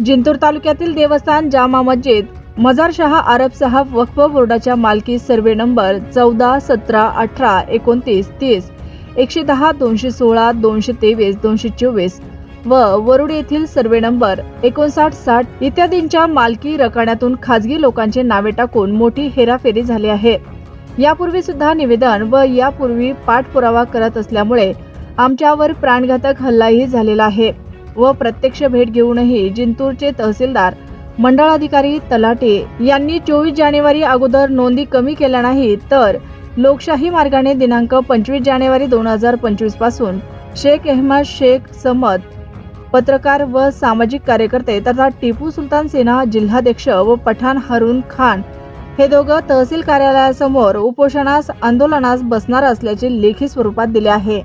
जिंतूर तालुक्यातील देवस्थान जामा मस्जिद मजार शहा आरब साहब वक्फ बोर्डाच्या मालकी सर्वे नंबर चौदा सतरा अठरा एकोणतीस तीस एकशे दहा दोनशे सोळा दोनशे तेवीस दोनशे चोवीस व वरुड येथील सर्वे नंबर एकोणसाठ साठ इत्यादींच्या मालकी रकाण्यातून खाजगी लोकांचे नावे टाकून मोठी हेराफेरी झाली आहे. यापूर्वी सुद्धा निवेदन व यापूर्वी पाठपुरावा करत असल्यामुळे आमच्यावर प्राणघातक हल्लाही झालेला आहे. व प्रत्यक्ष भेट घेऊनही जिंतूरचे तहसीलदार मंडळाधिकारी तलाटे यांनी चोवीस जानेवारी अगोदर नोंदी कमी केल्या नाही तर लोकशाही मार्गाने दिनांक पंचवीस जानेवारी दोन हजार पंचवीसपासून शेख अहमद शेख समद पत्रकार व सामाजिक कार्यकर्ते तथा टिपू सुलतान सेना जिल्हाध्यक्ष व पठाण हरून खान हे दोघं तहसील कार्यालयासमोर उपोषणास आंदोलनास बसणार असल्याचे लेखी स्वरूपात दिले आहे.